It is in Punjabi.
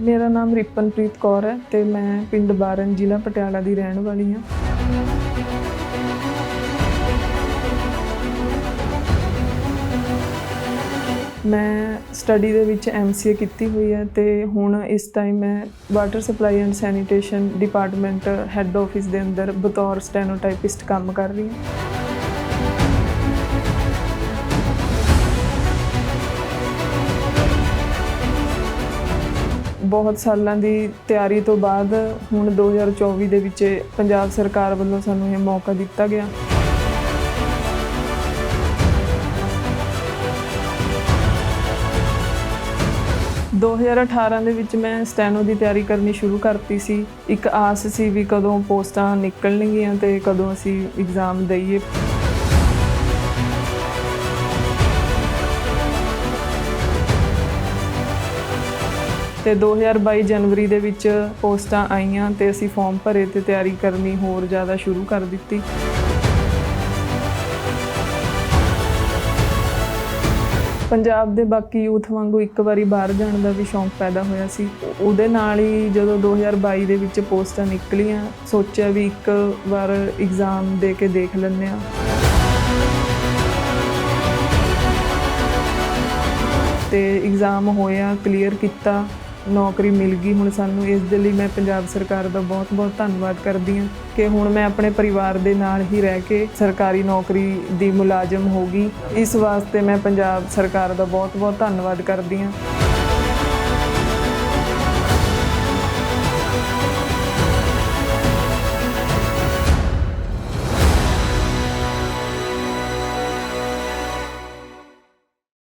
ਮੇਰਾ ਨਾਮ ਰਿਪਨਪ੍ਰੀਤ ਕੌਰ ਹੈ ਤੇ ਮੈਂ ਪਿੰਡ ਬਾਰਨ ਜ਼ਿਲ੍ਹਾ ਪਟਿਆਲਾ ਦੀ ਰਹਿਣ ਵਾਲੀ ਹਾਂ। ਮੈਂ ਸਟੱਡੀ ਦੇ ਵਿੱਚ ਐਮਸੀਏ ਕੀਤੀ ਹੋਈ ਹੈ ਤੇ ਹੁਣ ਇਸ ਟਾਈਮ ਮੈਂ water supply and sanitation department head office ਦੇ ਅੰਦਰ ਬਤੌਰ ਸਟੈਨੋਟਾਈਪਿਸਟ ਕੰਮ ਕਰ ਰਹੀ ਹਾਂ। ਬਹੁਤ ਸਾਲਾਂ ਦੀ ਤਿਆਰੀ ਤੋਂ ਬਾਅਦ ਹੁਣ 2024 ਦੇ ਵਿੱਚ ਪੰਜਾਬ ਸਰਕਾਰ ਵੱਲੋਂ ਸਾਨੂੰ ਇਹ ਮੌਕਾ ਦਿੱਤਾ ਗਿਆ। ਦੋ 2018 ਦੇ ਵਿੱਚ ਮੈਂ ਸਟੈਨੋ ਦੀ ਤਿਆਰੀ ਕਰਨੀ ਸ਼ੁਰੂ ਕਰਤੀ ਸੀ। ਇੱਕ ਆਸ ਸੀ ਵੀ ਕਦੋਂ ਪੋਸਟਾਂ ਨਿਕਲਣਗੀਆਂ ਤੇ ਕਦੋਂ ਅਸੀਂ ਐਗਜ਼ਾਮ ਦਈਏ। ਤੇ 2022 ਜਨਵਰੀ ਦੇ ਵਿੱਚ ਪੋਸਟਾਂ ਆਈਆਂ ਤੇ ਅਸੀਂ ਫਾਰਮ ਭਰੇ ਤੇ ਤਿਆਰੀ ਕਰਨੀ ਹੋਰ ਜ਼ਿਆਦਾ ਸ਼ੁਰੂ ਕਰ ਦਿੱਤੀ। ਪੰਜਾਬ ਦੇ ਬਾਕੀ ਯੂਥ ਵਾਂਗੂ ਇੱਕ ਵਾਰੀ ਬਾਹਰ ਜਾਣ ਦਾ ਵੀ ਸ਼ੌਂਕ ਪੈਦਾ ਹੋਇਆ ਸੀ। ਉਹਦੇ ਨਾਲ ਹੀ ਜਦੋਂ 2022 ਦੇ ਵਿੱਚ ਪੋਸਟਾਂ ਨਿਕਲੀਆਂ, ਸੋਚਿਆ ਵੀ ਇੱਕ ਵਾਰ ਐਗਜ਼ਾਮ ਦੇ ਕੇ ਦੇਖ ਲੈਂਦੇ ਆ ਤੇ ਐਗਜ਼ਾਮ ਹੋਇਆ ਕਲੀਅਰ ਕੀਤਾ। ਨੌਕਰੀ ਮਿਲ ਗਈ ਹੁਣ ਸਾਨੂੰ, ਇਸ ਦੇ ਲਈ ਮੈਂ ਪੰਜਾਬ ਸਰਕਾਰ ਦਾ ਬਹੁਤ-ਬਹੁਤ ਧੰਨਵਾਦ ਕਰਦੀ ਹਾਂ ਕਿ ਹੁਣ ਮੈਂ ਆਪਣੇ ਪਰਿਵਾਰ ਦੇ ਨਾਲ ਹੀ ਰਹਿ ਕੇ ਸਰਕਾਰੀ ਨੌਕਰੀ ਦੀ ਮੁਲਾਜ਼ਮ ਹੋ ਗਈ। ਇਸ ਵਾਸਤੇ ਮੈਂ ਪੰਜਾਬ ਸਰਕਾਰ ਦਾ ਬਹੁਤ-ਬਹੁਤ ਧੰਨਵਾਦ ਕਰਦੀ ਹਾਂ।